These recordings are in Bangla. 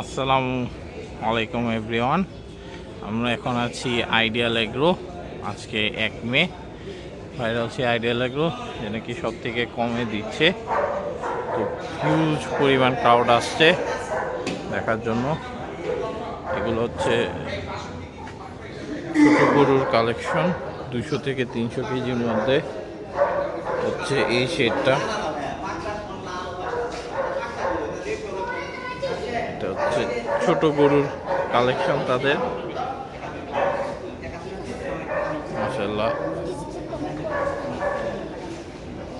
আসসালামু আলাইকুম, এভরিওয়ান। আমরা এখন আছি আইডিয়াল এগ্রো আজকে এক মে। বাইরে হচ্ছে আইডিয়াল এগ্রো যে নাকি সব থেকে কমে দিচ্ছে। তো হিউজ পরিমাণ ক্রাউড আসছে দেখার জন্য। এগুলো হচ্ছে ছোটো গরুর কালেকশন দুশো থেকে তিনশো কেজির মধ্যে হচ্ছে এই শেডটা এটা হচ্ছে ছোট গরুর কালেকশন তাদের। মাসাল্লাহ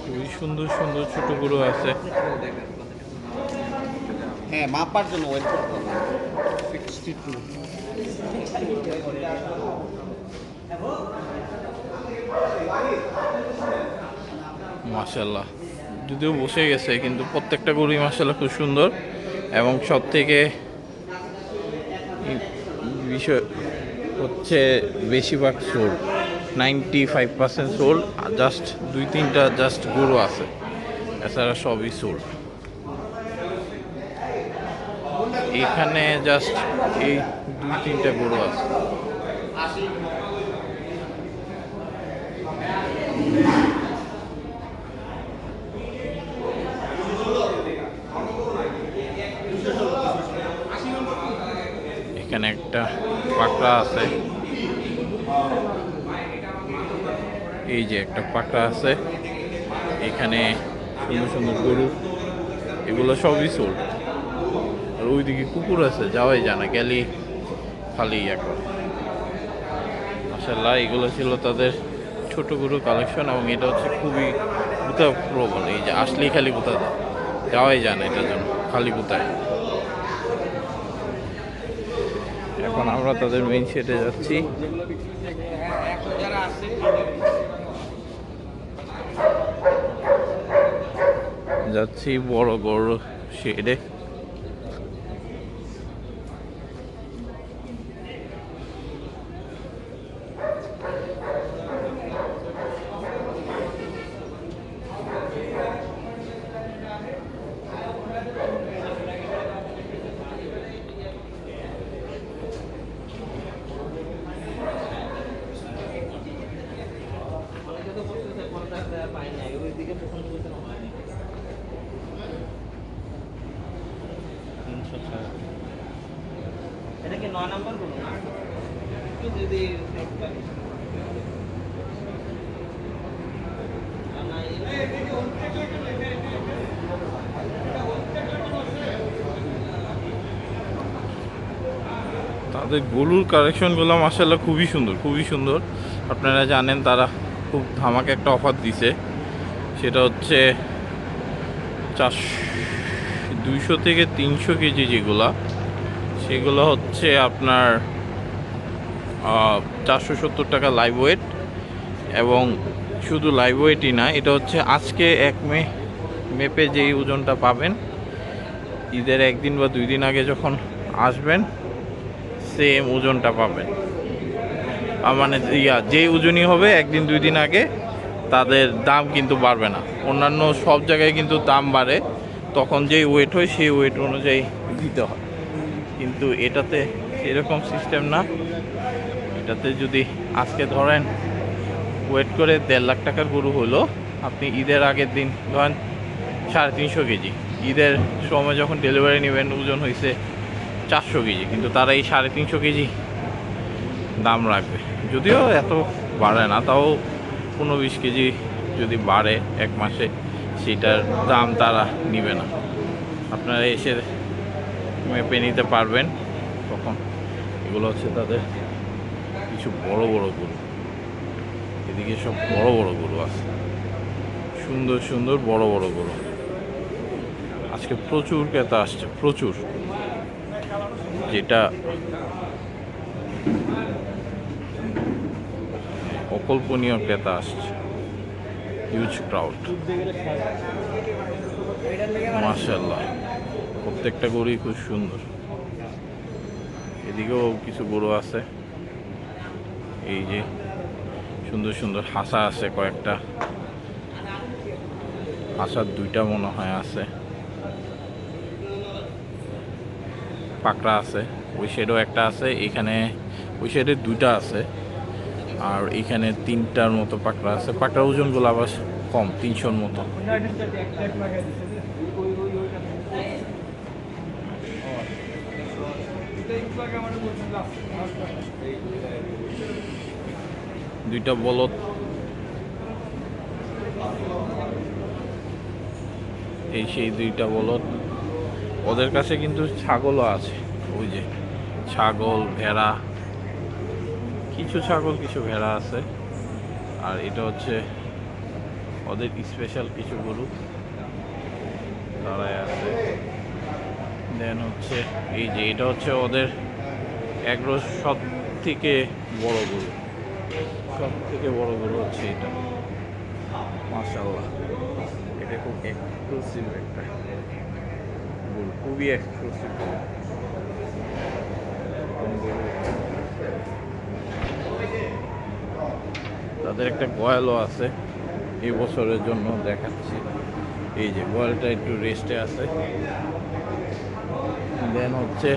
খুবই সুন্দর সুন্দর ছোট গরু আছে। হ্যাঁ মাপার জন্য ওয়েট করতে হবে। মাসাল্লাহ যদিও বসে গেছে কিন্তু প্রত্যেকটা গরুই মাসাল্লাহ খুব সুন্দর। এবং সব থেকে বিষয় হচ্ছে বেশিরভাগ sole ninety five percent sole just দুই তিনটা জাস্ট গরু আছে। এছাড়া সবই সোল এখানে জাস্ট এই দুই তিনটা গরু আছে এখানে একটা আছে। এই যে একটা পাকড়া আছে। এখানে সুন্দর সুন্দর গরু, এগুলো সবই সোল আর ওইদিকে কুকুর আছে, যাওয়াই জানা গেলি খালি করে মাসাল্লাহ এগুলো ছিল তাদের ছোট গরু কালেকশন এবং এটা হচ্ছে খুবই গুতা প্রবল এই যে আসলেই খালি দেয় যাওয়াই যায় না এটার জন্য, খালি গুতায়। এখন আমরা তাদের মেইন সেটে যাচ্ছি। যাচ্ছি বড় বড় শেডে গুলো একটু যদি তাদের গরুর কালেকশনগুলো মাসাল্লাহ খুবই সুন্দর খুবই সুন্দর। আপনারা জানেন তারা খুব ধামাকে একটা অফার দিছে। সেটা হচ্ছে চার দুইশো থেকে তিনশো কেজি যেগুলা, সেগুলো হচ্ছে আপনার চারশো সত্তর টাকা লাইভ ওয়েট এবং শুধু লাইভ ওয়েটই না, এটা হচ্ছে আজকে এক মে, মেপে যেই ওজনটা পাবেন, ঈদের একদিন বা দুই দিন আগে যখন আসবেন সেম ওজনটা পাবেন। মানে ইয়া যে ওজনই হবে, একদিন দুই দিন আগে, তাদের দাম কিন্তু বাড়বে না। অন্যান্য সব জায়গায় কিন্তু দাম বাড়ে। তখন যেই ওয়েট হয়, সেই ওয়েট অনুযায়ী দিতে হয়। কিন্তু এটাতে এরকম সিস্টেম না। এটাতে যদি আজকে ধরেন ওয়েট করে দেড় লাখ টাকার গরু হলো, আপনি ঈদের আগের দিন ধরেন সাড়ে তিনশো কেজি। ঈদের সময় যখন ডেলিভারি নেবেন, ওজন হয়েছে চারশো কেজি। কিন্তু তারা এই সাড়ে তিনশো কেজি দাম রাখবে। যদিও এত বাড়ে না, তাও পনেরো বিশ কেজি যদি বাড়ে এক মাসে সেটার দাম তারা নিবে না। আপনারা এসে মেপে নিতে পারবেন। তখন এগুলো হচ্ছে তাদের কিছু বড় বড় গরু। এদিকে সব বড় বড় গরু আছে। সুন্দর সুন্দর বড় বড় গরু। আজকে প্রচুর ক্রেতা আসছে, প্রচুর। যেটা অকল্পনীয় ক্রেতা আসছে। হিউজ ক্রাউড মাশাল্লাহ প্রত্যেকটা গরুই খুব সুন্দর। এদিকেও কিছু গরু আছে। এই যে সুন্দর সুন্দর হাসা আছে কয়েকটা। হাসার দুইটা মনে হয় আছে। পাকড়া আছে। ওই শেডও একটা আছে। এখানে ওই সাইডে দুইটা আছে। আর এখানে তিনটার মতো পাকড়া আছে। পাকড়ার ওজনগুলো আবার কম, তিনশোর মতো। দুইটা বলদ। এই সেই দুইটা বলদ। ওদের কাছে কিন্তু ছাগলও আছে। ওই যে ছাগল, ভেড়া। কিছু ছাগল, কিছু ভেড়া আছে। আর এটা হচ্ছে ওদের স্পেশাল কিছু গরু তারাই আছে। দেন হচ্ছে এই যে এটা হচ্ছে ওদের এগ্রো সব থেকে বড় গরু। সব থেকে বড় গরু হচ্ছে এটা। মাশাল্লাহ এটা খুব এক্সক্লুসিভ একটা গরু। খুবই এক্সক্লুসিভ গরু। তাদের একটা গয়ালও আছে। এই বছরের জন্য দেখাচ্ছি। এই যে গয়ালটা একটু রেস্টে আছে। দেন হচ্ছে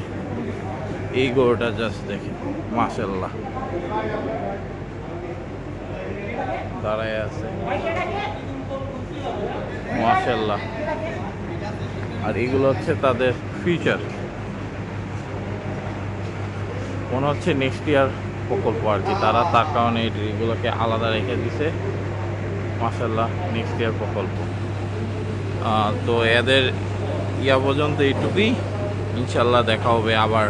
এই গরুটা জাস্ট দেখেন মাশাল্লাহ দাঁড়ায় আছে। মাশাল্লাহ আর এগুলো হচ্ছে তাদের ফিউচার মনে হচ্ছে নেক্সট ইয়ার প্রকল্প আর কি। তারা তার কারণে এগুলোকে আলাদা রেখে দিছে। মাসাল্লাহ নেক্সট ইয়ার প্রকল্প। তো এদের ইয়া পর্যন্ত এইটুকুই। ইনশাল্লাহ দেখা হবে আবার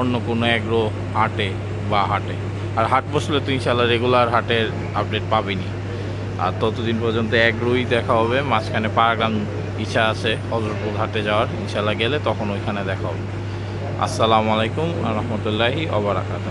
অন্য কোনো এগ্রো হাটে বা হাটে। আর হাট বসলে তো ইনশাল্লাহ রেগুলার হাটের আপডেট পাবিনি। আর ততদিন পর্যন্ত এগ্রোই দেখা হবে। মাঝখানে পারাগ্রাম ইচ্ছা আছে হজরতপুর হাটে যাওয়ার। ইনশাল্লাহ গেলে তখন ওইখানে দেখা হবে। আসসালামু আলাইকুম রহমতুল্লাহি অবরাকাত